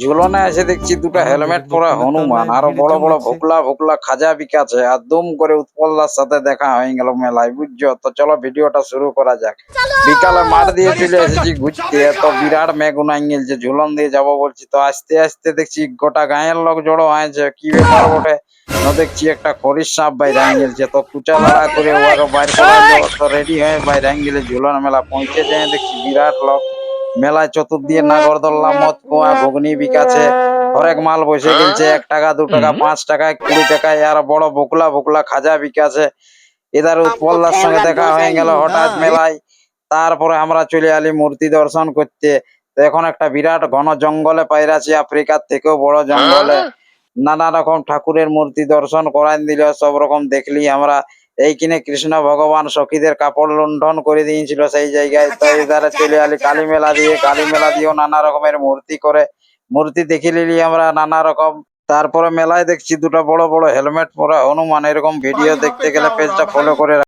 ঝুলনে আছে দেখছি দুটো হেলমেট পরা হনুমান। আরও বড় বড় ভোকলা ভোকলা খাজা বিকাছে। আর দুম করে উৎপলদার সাথে দেখা হয়ে গেল মেলায় বুঝছ? তো চলো ভিডিওটা শুরু করা যাক। বিকালে মাঠ দিয়ে চলে এসেছি ঘুরতে। তো বিরাট মেঘ উনাই গেলছে ঝুলন দিয়ে যাব বলছি। তো আস্তে আস্তে দেখছি গোটা গাঁয়ের লোক জড়ো হয়েছে। কি ব্যাপার বটে? দেখছি একটা খরির সাপ বাইরে গেলছে। তো কুচা লড়া করে ওকে বাইরে তো রেডি হয়ে বাইরে গেলে ঝুলন মেলা পৌঁছে যায়। দেখছি বিরাট লোক। মেলায় চতুর্দিকে নাগরদোল্লা মদ কুয়া ঘুগনি বিকাছে হরেক মাল বসে গেছে এক টাকা দু টাকা পাঁচ টাকা কুড়ি টাকায় আর বড় বকুলা বকুলা খাজা বিকাছে। এদার উৎপলদার সঙ্গে দেখা হয়ে গেল হঠাৎ মেলায়। তারপরে আমরা চলে আলি মূর্তি দর্শন করতে। তো এখন একটা বিরাট ঘন জঙ্গলে পাইরাছি আফ্রিকার থেকেও বড় জঙ্গলে। নানা রকম ঠাকুরের মূর্তি দর্শন করাই দিল সব রকম দেখলি আমরা। এইখানে কৃষ্ণ ভগবান সখীদের কাপড় লুণ্ঠন করে দিয়েছিল সেই জায়গায় তো এধারে চলে আলি কালী মেলা দিয়ে কালী মেলা দিয়েও নানা রকমের মূর্তি করে মূর্তি দেখে নিলি আমরা নানা রকম তারপরে মেলায় দেখছি দুটো বড় বড় হেলমেট পরা হনুমান এরকম ভিডিও দেখতে গেলে পেজটা ফলো করে রাখ।